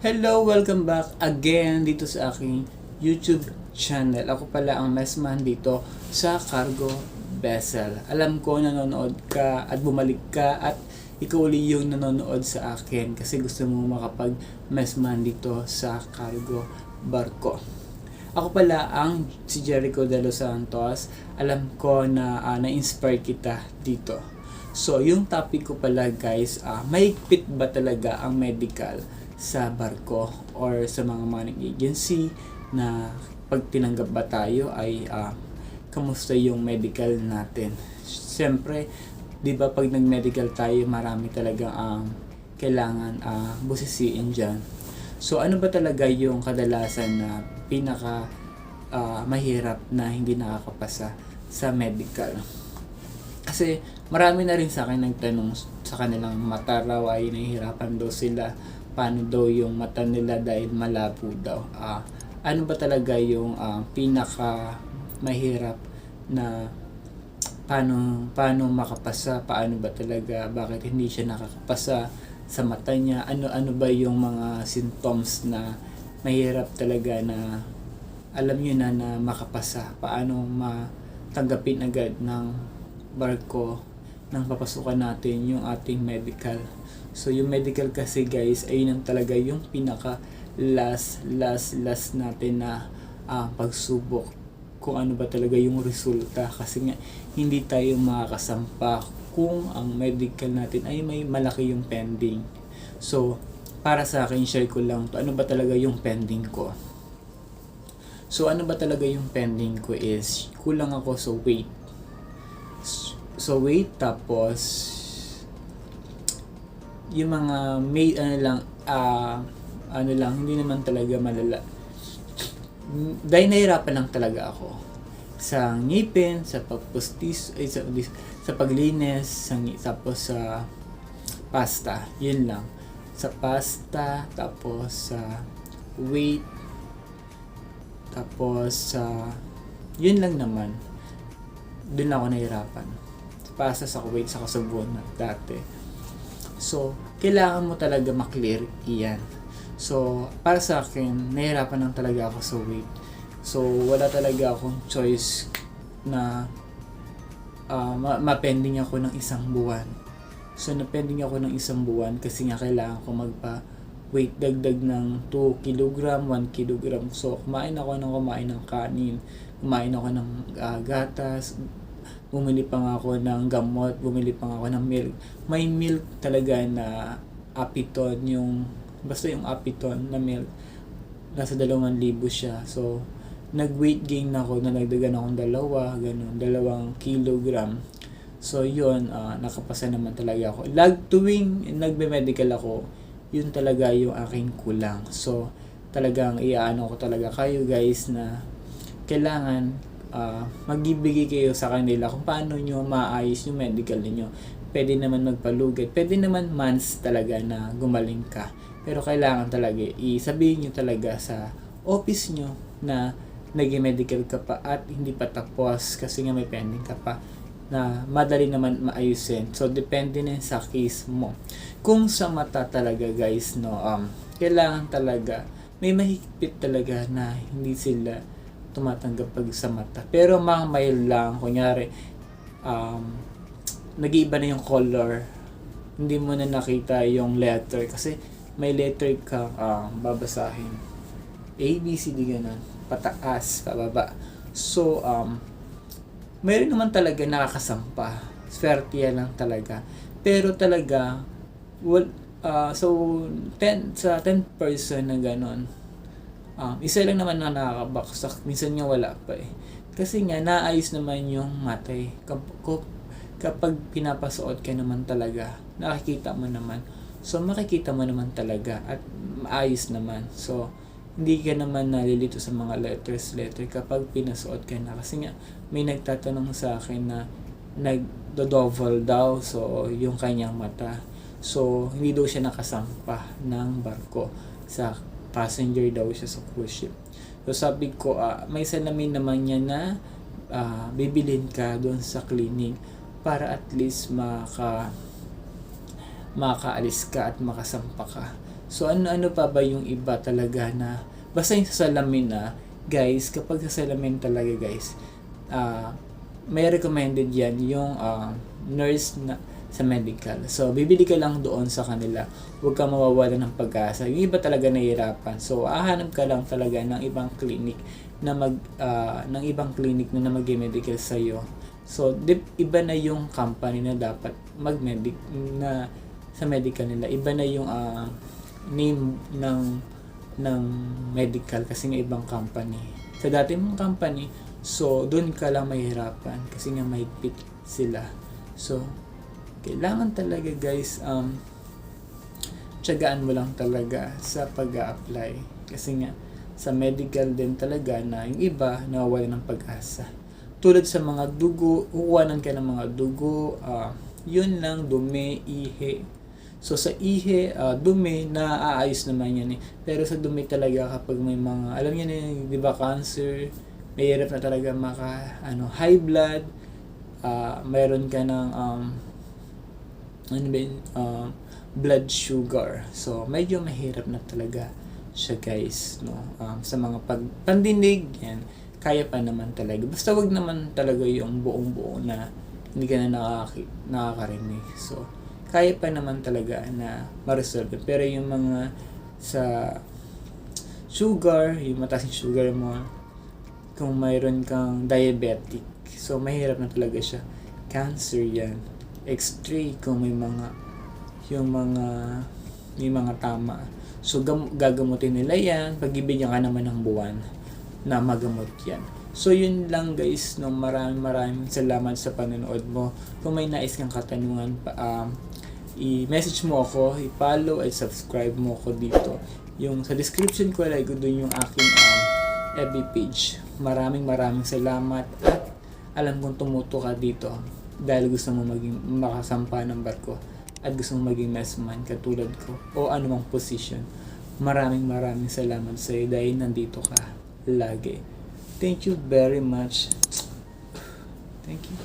Hello, welcome back again dito sa aking YouTube channel. Ako pala ang mesman dito sa Cargo Vessel. Alam ko nanonood ka at bumalik ka at ikaw uli yung nanonood sa akin kasi gusto mo makapag mesman dito sa Cargo Barko. Ako pala ang si Jericho De Los Santos. Alam ko na ah, na-inspire kita dito. So, yung topic ko pala guys, ah mahigpit ba talaga ang medical sa barko or sa mga manning agency na pag tinanggap ba tayo ay ah, kamusta yung medical natin. Siyempre, di ba pag nag-medical tayo, marami talaga ang kailangan ah busisiin dyan. So, ano ba talaga yung kadalasan na pinaka ah, mahirap na hindi nakakapasa sa medical? Kasi marami na rin sa akin nagtanong sa kanilang mata raw ay nahihirapan daw sila. Paano daw yung mata nila dahil malabo daw. Ah, ano ba talaga yung ah, pinaka mahirap na paano paano makapasa paano ba talaga bakit hindi siya nakakapasa sa mata niya ano ano ba yung mga symptoms na mahirap talaga na alam niyo na na makapasa paano matanggapin agad ng barko nang papasukan natin yung ating medical. So yung medical kasi guys ay yun ang talaga yung pinaka last last last natin na ah, pagsubok kung ano ba talaga yung resulta kasi nga hindi tayo makakasampa kung ang medical natin ay may malaki yung pending. So para sa akin share ko lang to ano ba talaga yung pending ko. So ano ba talaga yung pending ko is kulang ako sa weight So wait tapos yung mga may ano lang ah ano lang hindi naman talaga malala. Dahil nahirapan lang talaga ako sa ngipin, sa pagpustis, ay sa, sa paglinis, sa, tapos sa pasta, yun lang. Sa pasta, tapos sa weight, tapos sa yun lang naman. Lang ako nahirapan pasa sa Kuwait sa Kasabon dati. So, kailangan mo talaga maklear iyan. So, para sa akin, nahirapan lang talaga ako sa weight. So, wala talaga akong choice na uh, ma- mapending ako ng isang buwan. So, napending ako ng isang buwan kasi nga kailangan ko magpa weight dagdag ng 2 kg, 1 kg. So, kumain ako ng kumain ng kanin, kumain ako ng ah, gatas, bumili pa nga ako ng gamot, bumili pa nga ako ng milk. May milk talaga na apiton, yung, basta yung apiton na milk, nasa 2,000 siya. So, nag-weight gain na ako, nalagdagan akong dalawa, ganun, dalawang kilogram. So, yun, ah, nakapasa naman talaga ako. Lag tuwing nagbe-medical ako, yun talaga yung aking kulang. So, talagang iaano ko talaga kayo guys na kailangan uh, magbibigay kayo sa kanila kung paano nyo maayos yung medical niyo. Pwede naman magpalugad. Pwede naman months talaga na gumaling ka. Pero kailangan talaga isabihin nyo talaga sa office nyo na nag-medical ka pa at hindi pa tapos kasi nga may pending ka pa na madali naman maayusin. So, depende na sa case mo. Kung sa mata talaga, guys, no, um, kailangan talaga, may mahigpit talaga na hindi sila tumatanggap pag sa mata. Pero mga lang, kunyari, um, nag-iiba na yung color. Hindi mo na nakita yung letter kasi may letter ka um, babasahin. A, B, C, D, ganun. Pataas, pababa. So, um, mayroon naman talaga nakakasampa. Swerte yan lang talaga. Pero talaga, well, uh, so, 10, sa 10 person na ganun, um, isa lang naman na nakakabaksak. Minsan nga wala pa eh. Kasi nga, naayos naman yung matay. Kap- kapag pinapasuot ka naman talaga, nakikita mo naman. So, makikita mo naman talaga at maayos naman. So, hindi ka naman nalilito sa mga letters letter kapag pinasuot ka na. Kasi nga, may nagtatanong sa akin na nagdo-double daw so yung kanyang mata. So, hindi daw siya nakasampa ng barko sa passenger daw siya sa cruise ship. So sabi ko, uh, may salamin naman niya na uh, bibilin ka doon sa clinic para at least maka makaalis ka at makasampa ka. So ano-ano pa ba yung iba talaga na basta yung sa salamin na guys, kapag sa salamin talaga guys, ah may recommended yan yung ah, nurse na sa medical. So, bibili ka lang doon sa kanila. Huwag ka mawawala ng pag-asa. Yung iba talaga nahihirapan. So, ahanap ka lang talaga ng ibang clinic na mag ah, ng ibang clinic na, na mag-medical sa iyo. So, dip, iba na yung company na dapat mag-medic na sa medical nila. Iba na yung ah, name ng ng medical kasi nga ibang company. Sa dati mong company, so doon ka lang mahirapan kasi nga mahigpit sila. So, kailangan talaga guys, um, tiyagaan mo lang talaga sa pag apply Kasi nga, sa medical din talaga na yung iba nawawala ng pag-asa. Tulad sa mga dugo, kukuhanan ka ng mga dugo, ah, yun lang, dumi, ihe. So sa ihe, ah, dumi, naaayos naman yan eh. Pero sa dumi talaga kapag may mga, alam niyo na di ba, cancer, mahirap na talaga maka, ano, high blood, ah, mayroon ka ng, um, ano ba yun, um, blood sugar. So, medyo mahirap na talaga siya guys, no? Um, sa mga pag pandinig, yan, kaya pa naman talaga. Basta wag naman talaga yung buong buo na hindi ka na nakaki, nakakarinig. So, kaya pa naman talaga na ma-resolve. Pero yung mga sa sugar, yung mataas yung sugar mo, kung mayroon kang diabetic, so mahirap na talaga siya. Cancer yan. X-ray kung may mga yung mga may mga tama. So gam- gagamutin nila yan, pagibigyan ka naman ng buwan na magamot yan. So yun lang guys, no, maraming maraming salamat sa panonood mo. Kung may nais kang katanungan, pa, um, i-message mo ako, i-follow at subscribe mo ako dito. Yung sa description ko, like dun yung aking um, FB page. Maraming maraming salamat at alam kong tumuto ka dito dahil gusto mo maging makasampa ng barko at gusto mo maging messman katulad ko o anumang position. Maraming maraming salamat sa iyo dahil nandito ka lagi. Thank you very much. Thank you.